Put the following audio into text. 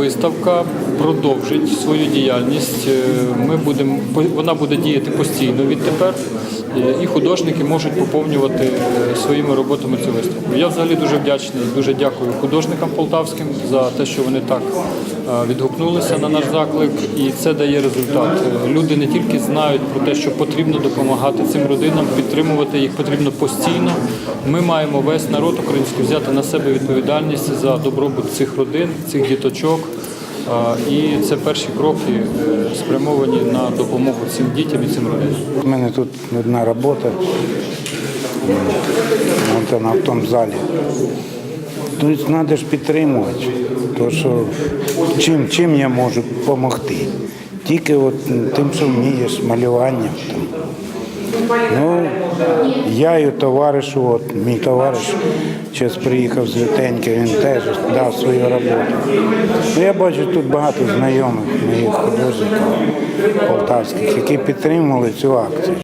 виставка продовжить свою діяльність. Е, Ми будемо, вона буде діяти постійно відтепер, е, і художники можуть поповнювати е, своїми роботами цю виставку. Я взагалі дуже вдячний, дуже дякую художникам полтавським за те, що вони так відгукнулися на наш заклик, і це дає результат. Е, Люди не тільки знають про те, що потрібно допомагати цим родинам, підтримувати їх потрібно постійно. Ми маємо весь народ український взяти на себе відповідальність за добробут цих родин, цих діточок. І це перші кроки е, спрямовані на допомогу цим дітям і цим родинам. У мене тут одна робота, от вона в тому залі. Тобто треба ж підтримувати, то що чим, чим я можу допомогти. Тільки от тим, що вмієш, малюванням. Ну, я і товаришу, от мій товариш зараз приїхав з Вітеньки, він теж дав свою роботу. Ну, я бачу тут багато знайомих моїх художників полтавських, які підтримували цю акцію.